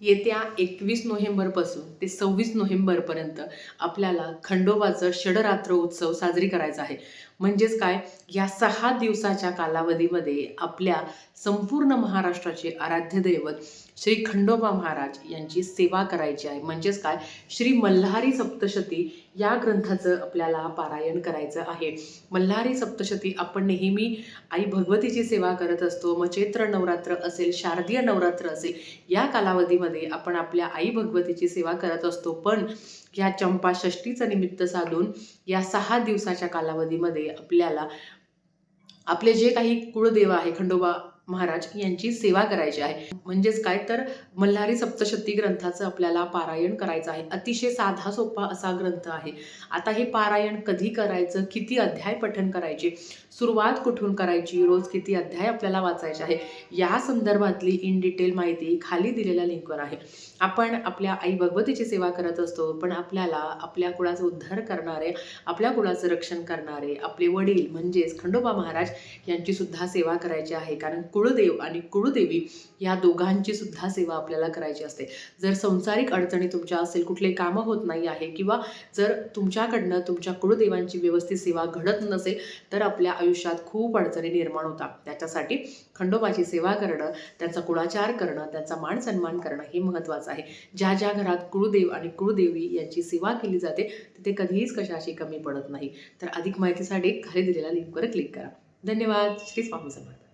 येत्या एकवीस नोव्हेंबरपासून ते सव्वीस नोव्हेंबरपर्यंत आपल्याला खंडोबाचं षडरात्र उत्सव साजरी करायचा आहे. म्हणजेच काय? या सहा दिवसाच्या कालावधीमध्ये आपल्या संपूर्ण महाराष्ट्राचे आराध्य दैवत श्री खंडोबा महाराज यांची सेवा करायची आहे. म्हणजेच काय? श्री मल्हारी सप्तशती या ग्रंथाचं आपल्याला पारायण करायचं आहे. मल्हारी सप्तशती आपण नेहमी आई भगवतीची सेवा करत असतो. मग चैत्र नवरात्र असेल शारदीय नवरात्र असेल या कालावधीमध्ये आपण आपल्या आई भगवतीची सेवा करत असतो. पण या चंपा षष्टीचं निमित्त साधून या सहा दिवसाच्या कालावधीमध्ये आपल्याला आपले जे काही कुळदेव आहे खंडोबा महाराज यांची सेवा करायची आहे. म्हणजेच काय? तर मल्हारी सप्तशती ग्रंथाचं आपल्याला पारायण करायचं आहे. अतिशय साधा सोपा असा ग्रंथ आहे. आता हे पारायण कधी करायचं? किती अध्याय पठण करायचे? सुरुवात कुठून करायची? रोज किती अध्याय आपल्याला वाचायचे आहे? या संदर्भातली इन डिटेल माहिती खाली दिलेल्या लिंकवर आहे. आपण आपल्या आई भगवतीची सेवा करत असतो पण आपल्याला आपल्या कुळाचा उद्धार करणारे आपल्या कुळाचं रक्षण करणारे आपले वडील म्हणजेच खंडोबा महाराज यांची सुद्धा सेवा करायची आहे. कारण कुळदेव आणि कुळदेवी या दोघांची सुद्धा सेवा आपल्याला करायची असते. जर संसारिक अडचणी तुमच्या असेल कुठले कामं होत नाही आहे किंवा जर तुमच्याकडनं तुमच्या कुळदेवांची व्यवस्थित सेवा घडत नसेल तर आपल्या आयुष्यात खूप अडचणी निर्माण होतात. त्याच्यासाठी खंडोबाची सेवा करणं त्यांचा कुळाचार करणं त्यांचा मान सन्मान करणं हे महत्त्वाचं आहे. ज्या ज्या घरात कुळदेव आणि कुळदेवी यांची सेवा केली जाते तिथे कधीच कशाची कमी पडत नाही. तर अधिक माहितीसाठी खाली दिलेल्या लिंकवर क्लिक करा. धन्यवाद. श्री स्वामी समर्थ.